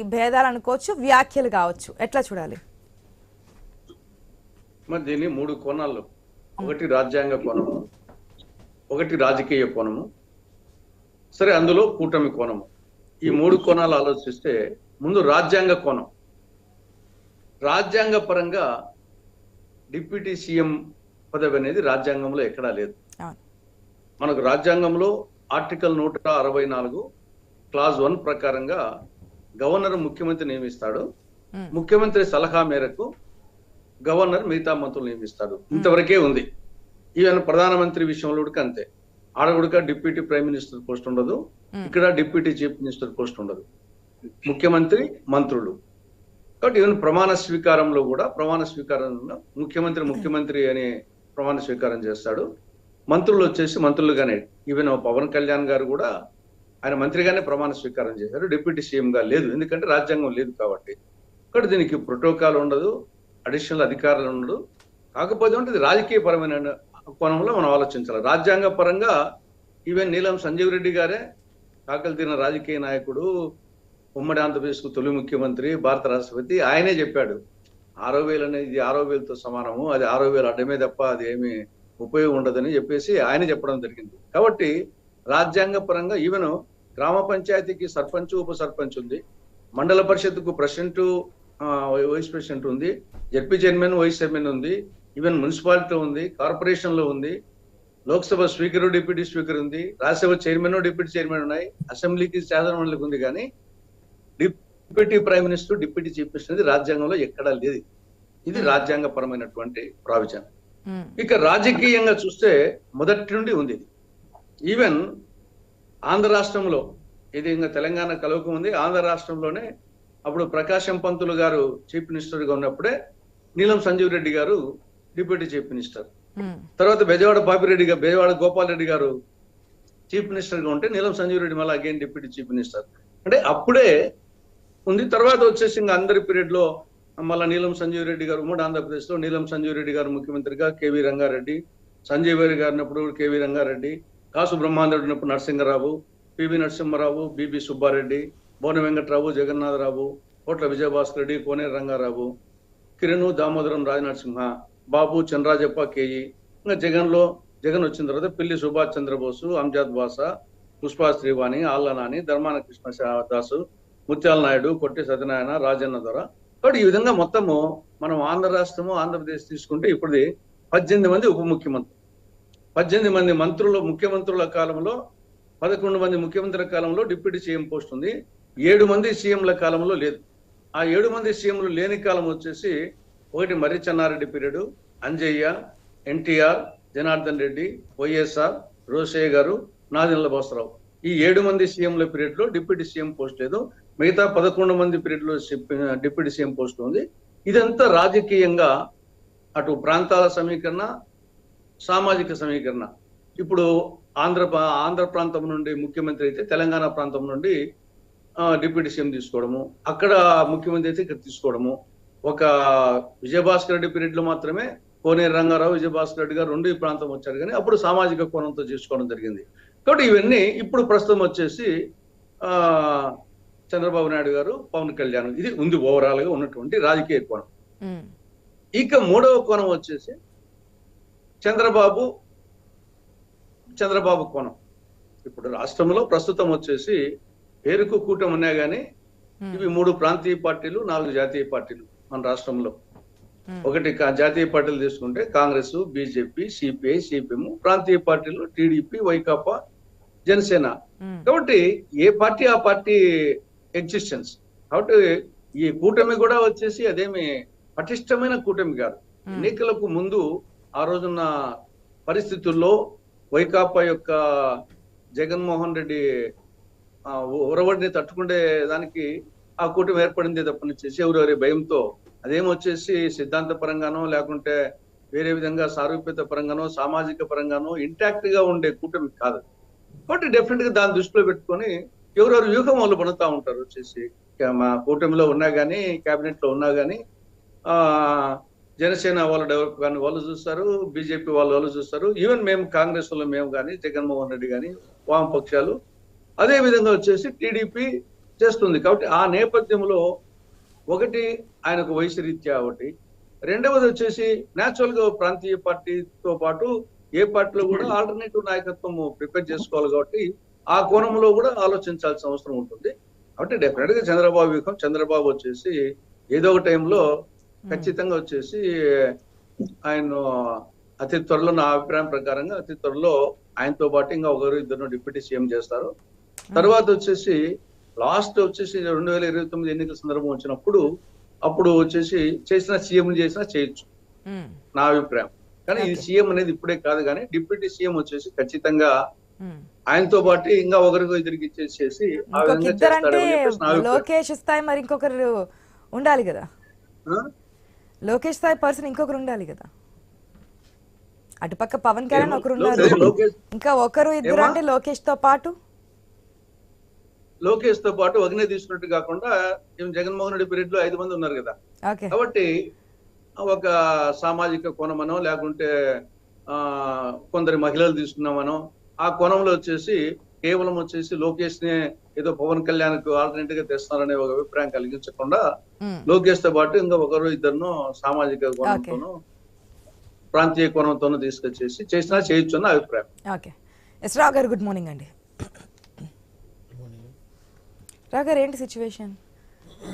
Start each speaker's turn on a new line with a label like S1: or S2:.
S1: ఈ భేదాలు అనుకోవచ్చు వ్యాఖ్యలు కావచ్చు. ఎట్లా చూడాలి?
S2: మరి దీన్ని మూడు కోణాల్లో ఒకటి రాజ్యాంగ కోణము ఒకటి రాజకీయ కోణము సరే అందులో కూటమి కోణము. ఈ మూడు కోణాలు ఆలోచిస్తే ముందు రాజ్యాంగ కోణం. రాజ్యాంగ పరంగా డిప్యూటీ సీఎం పదవి అనేది రాజ్యాంగంలో ఎక్కడా లేదు. మనకు రాజ్యాంగంలో ఆర్టికల్ నూట అరవై నాలుగు క్లాజ్ వన్ ప్రకారంగా గవర్నర్ ముఖ్యమంత్రి నియమిస్తాడు. ముఖ్యమంత్రి సలహా మేరకు గవర్నర్ మిగతా మంత్రులు నియమిస్తాడు. ఇంతవరకే ఉంది. ఈవెన్ ప్రధానమంత్రి విషయంలో కూడా అంతే. ఆడ కూడా డిప్యూటీ ప్రైమ్ మినిస్టర్ పోస్ట్ ఉండదు. ఇక్కడ డిప్యూటీ చీఫ్ మినిస్టర్ పోస్ట్ ఉండదు. ముఖ్యమంత్రి మంత్రులు. కాబట్టి ఈవెన్ ప్రమాణ స్వీకారంలో కూడా ప్రమాణ స్వీకారంలో ముఖ్యమంత్రి ముఖ్యమంత్రి అనే ప్రమాణ స్వీకారం చేస్తాడు. మంత్రులు వచ్చేసి మంత్రులుగానే. ఈవెన్ పవన్ కళ్యాణ్ గారు కూడా ఆయన మంత్రిగానే ప్రమాణ స్వీకారం చేశారు డిప్యూటీ సీఎం గా లేదు ఎందుకంటే రాజ్యాంగం లేదు కాబట్టి. కాబట్టి దీనికి ప్రోటోకాల్ ఉండదు అడిషనల్ అధికారులు ఉండదు. కాకపోతే అంటే ఇది రాజకీయ పరమైన కోణంలో మనం ఆలోచించాలి. రాజ్యాంగ పరంగా ఈవెన్ నీలం సంజీవ్ రెడ్డి గారే కాకలు తీరిన రాజకీయ నాయకుడు ఉమ్మడి ఆంధ్రప్రదేశ్కు తొలి ముఖ్యమంత్రి భారత రాష్ట్రపతి ఆయనే చెప్పాడు. ఆరో వేలు అనేది ఆరో వేలతో సమానము అది ఆరో వేలు అడ్డమే తప్ప అది ఏమి ఉపయోగం ఉండదని చెప్పేసి ఆయన చెప్పడం జరిగింది. కాబట్టి రాజ్యాంగ పరంగా ఈవెన్ గ్రామ పంచాయతీకి సర్పంచ్ ఉప సర్పంచ్ ఉంది. మండల పరిషత్కు ప్రెసిడెంట్ వైస్ ప్రెసిడెంట్ ఉంది. జడ్పీ చైర్మన్ వైస్ చైర్మన్ ఉంది. ఈవెన్ మున్సిపాలిటీ ఉంది కార్పొరేషన్లో ఉంది. లోక్సభ స్పీకర్ డిప్యూటీ స్పీకర్ ఉంది. రాజ్యసభ చైర్మన్ డిప్యూటీ చైర్మన్ ఉన్నాయి. అసెంబ్లీకి శాసనమండలికి ఉంది కానీ deputy prime minister deputy chief minister అనేది రాజ్యాంగంలో ఎక్కడా లేదు. ఇది రాజ్యాంగపరమైనటువంటి ప్రావిజన్. ఇక రాజకీయంగా చూస్తే మొదటి నుండి ఉంది ఇది. ఈవెన్ ఆంధ్ర రాష్ట్రంలో ఇది ఇంకా తెలంగాణ కలవక ఉంది ఆంధ్ర రాష్ట్రంలోనే అప్పుడు ప్రకాశం పంతులు గారు చీఫ్ మినిస్టర్గా ఉన్నప్పుడే నీలం సంజీవ్ రెడ్డి గారు డిప్యూటీ చీఫ్ మినిస్టర్.
S1: ఉమ్.
S2: తర్వాత బెజవాడ పాపిరెడ్డి గారు బెజవాడ గోపాల్ రెడ్డి గారు చీఫ్ మినిస్టర్గా ఉంటే నీలం సంజీవ్ రెడ్డి మళ్ళీ అగైన్ డిప్యూటీ చీఫ్ మినిస్టర్. అంటే అప్పుడే ఉంది. తర్వాత వచ్చేసి ఇంకా అందరి పీరియడ్లో మళ్ళా నీలం సంజీవ్ రెడ్డి గారు ఉమ్మడి ఆంధ్రప్రదేశ్లో నీలం సంజీవ్ రెడ్డి గారు ముఖ్యమంత్రిగా కేవీ రంగారెడ్డి సంజీవ్ రెడ్డి గారు ఉన్నప్పుడు కేవీ రంగారెడ్డి కాసు బ్రహ్మాందరెడ్డి ఉన్నప్పుడు Narasimharao PV Narasimharao BB Subbareddy Bona Venkatrao Jagannatharao Kotla Vijayabhaskar Reddy Koneru Rangarao Kiran Damodaram Rajanarasimha Babu Chandrajappa KE. ఇంకా జగన్లో జగన్ వచ్చిన తర్వాత పిల్లి సుభాష్ చంద్రబోసు అంజాద్ బాసా పుష్పా శ్రీవాణి ఆల్లనాని ధర్మాన కృష్ణ దాసు ముత్యాల నాయుడు కొట్టి సత్యనారాయణ రాజన్న దొర కాబట్టి ఈ విధంగా మొత్తము మనం ఆంధ్ర రాష్ట్రము ఆంధ్రప్రదేశ్ తీసుకుంటే ఇప్పుడు పద్దెనిమిది మంది ఉప ముఖ్యమంత్రి పద్దెనిమిది మంది మంత్రులు ముఖ్యమంత్రుల కాలంలో పదకొండు మంది ముఖ్యమంత్రుల కాలంలో డిప్యూటీ సీఎం పోస్ట్ ఉంది. ఏడు మంది సీఎంల కాలంలో లేదు. ఆ ఏడు మంది సీఎంలు లేని కాలం వచ్చేసి ఒకటి Marri Chennareddy period Anjaiah NTR Janardhan Reddy YSR Rosaiah గారు నాదెండ్ల బోసరావు. ఈ ఏడు మంది సీఎంల పీరియడ్లో డిప్యూటీ సీఎం పోస్ట్ లేదు. మిగతా పదకొండు మంది పీరియడ్లో డిప్యూటీ సీఎం పోస్ట్ ఉంది. ఇదంతా రాజకీయంగా అటు ప్రాంతాల సమీకరణ సామాజిక సమీకరణ. ఇప్పుడు ఆంధ్ర ఆంధ్ర ప్రాంతం నుండి ముఖ్యమంత్రి అయితే తెలంగాణ ప్రాంతం నుండి డిప్యూటీ సీఎం తీసుకోవడము అక్కడ ముఖ్యమంత్రి అయితే ఇక్కడ తీసుకోవడము. ఒక విజయభాస్కర్ రెడ్డి పీరియడ్లో మాత్రమే కోనేరు రంగారావు విజయభాస్కర్ రెడ్డి గారు రెండు ప్రాంతం వచ్చారు కానీ అప్పుడు సామాజిక కోణంతో చేసుకోవడం జరిగింది. కాబట్టి ఇవన్నీ ఇప్పుడు ప్రస్తుతం వచ్చేసి ఆ చంద్రబాబు నాయుడు గారు పవన్ కళ్యాణ్ ఇది ఉంది ఓవరాల్గా ఉన్నటువంటి రాజకీయ కోణం. ఇక మూడవ కోణం వచ్చేసి చంద్రబాబు చంద్రబాబు కోణం ఇప్పుడు రాష్ట్రంలో ప్రస్తుతం వచ్చేసి పేరుకు కూటమి ఉన్నా గానీ
S1: ఉమ్.
S2: ఇవి మూడు ప్రాంతీయ పార్టీలు నాలుగు జాతీయ పార్టీలు మన రాష్ట్రంలో. ఒకటి జాతీయ పార్టీలు తీసుకుంటే కాంగ్రెస్ బీజేపీ సిపిఐ సిపిఎం ప్రాంతీయ పార్టీలు టీడీపీ వైకాపా జనసేన. కాబట్టి ఏ పార్టీ ఆ పార్టీ ఎగ్జిస్టెన్స్ కాబట్టి ఈ కూటమి కూడా వచ్చేసి అదేమి పటిష్టమైన కూటమి కాదు. ఎన్నికలకు ముందు ఆ రోజున్న పరిస్థితుల్లో వైకాపా యొక్క జగన్మోహన్ రెడ్డి ఉరవడిని తట్టుకునే దానికి ఆ కూటమి ఏర్పడింది తప్పనిచ్చేసి ఎవరెవరి భయంతో అదేమొచ్చేసి సిద్ధాంత పరంగానో లేకుంటే వేరే విధంగా సారూప్యత పరంగానో సామాజిక పరంగానో ఇంటాక్ట్గా ఉండే కూటమి కాదు. కాబట్టి డెఫినెట్గా దాన్ని దృష్టిలో పెట్టుకొని ఎవరెవరు వ్యూహం వాళ్ళు పడుతూ ఉంటారు వచ్చేసి. మా కూటమిలో ఉన్నా కానీ కేబినెట్లో ఉన్నా కానీ ఆ జనసేన వాళ్ళు డెవలప్ కానీ వాళ్ళు చూస్తారు బీజేపీ వాళ్ళు వాళ్ళు చూస్తారు. ఈవెన్ మేము కాంగ్రెస్ వాళ్ళు మేము కానీ జగన్మోహన్ రెడ్డి కానీ వామపక్షాలు. అదే విధంగా వచ్చేసి టీడీపీ చేస్తుంది. కాబట్టి ఆ నేపథ్యంలో ఒకటి ఆయనకు వయసు రీత్యా ఒకటి. రెండవది వచ్చేసి న్యాచురల్గా ప్రాంతీయ పార్టీతో పాటు ఏ పార్టీలో కూడా ఆల్టర్నేటివ్ నాయకత్వం ప్రిపేర్ చేసుకోవాలి కాబట్టి ఆ కోణంలో కూడా ఆలోచించాల్సిన అవసరం ఉంటుంది. కాబట్టి డెఫినెట్గా చంద్రబాబు వ్యూహం చంద్రబాబు వచ్చేసి ఏదో ఒక టైంలో ఖచ్చితంగా వచ్చేసి ఆయన అతి త్వరలో నా అభిప్రాయం ప్రకారంగా అతి త్వరలో ఆయనతో పాటు ఇంకా ఒకరు ఇద్దరు డిప్యూటీ సీఎం చేస్తారు. తర్వాత వచ్చేసి లాస్ట్ వచ్చేసి రెండు వేల ఇరవై తొమ్మిది ఎన్నికల సందర్భం వచ్చినప్పుడు అప్పుడు వచ్చేసి చేసిన సీఎం చేసినా చేయొచ్చు. నా అభిప్రాయం. కానీ ఈ
S1: Okay.
S2: సీఎం అనేది ఇప్పుడే కాదు కానీ డిప్యూటీ సీఎం వచ్చేసి ఖచ్చితంగా. ఆయనతో పాటు ఇంకా ఒకరికి ఇద్దరికి ఇచ్చేసేసి
S1: లోకేష్ స్థాయి మరి ఇంకొకరు ఉండాలి కదా? లోకేష్ స్థాయి పర్సన్ ఇంకొకరు ఉండాలి కదా. అటుపక్క పవన్ కళ్యాణ్ ఒకరు ఉన్నారు. ఇంకా ఒకరు ఇద్దరు? అంటే లోకేష్తో పాటు?
S2: లోకేష్తో పాటు వగ్నే తీసుకున్నట్టు కాకుండా జగన్మోహన్ రెడ్డి పీరియడ్లో ఐదు మంది ఉన్నారు కదా. కాబట్టి ఒక సామాజిక కోణమనో లేకుంటే ఆ కొందరి మహిళలు తీసుకున్నామనో ఆ కోణంలో వచ్చేసి కేవలం వచ్చేసి లోకేష్ని ఏదో పవన్ కళ్యాణ్కు ఆల్టర్నేటివ్గా తెస్తున్నారనే ఒక అభిప్రాయం కలిగించకుండా లోకేష్తో పాటు ఇంకా ఒకరు ఇద్దరును సామాజిక కోణంతోనూ ప్రాంతీయ కోణంతోనూ తీసుకొచ్చేసి చేసినా చేయొచ్చు అన్న అభిప్రాయం.
S1: ఓకే. ఎస్ రావు గారు గుడ్ మార్నింగ్ అండి. రావు గారు ఏంటి సిచ్యువేషన్?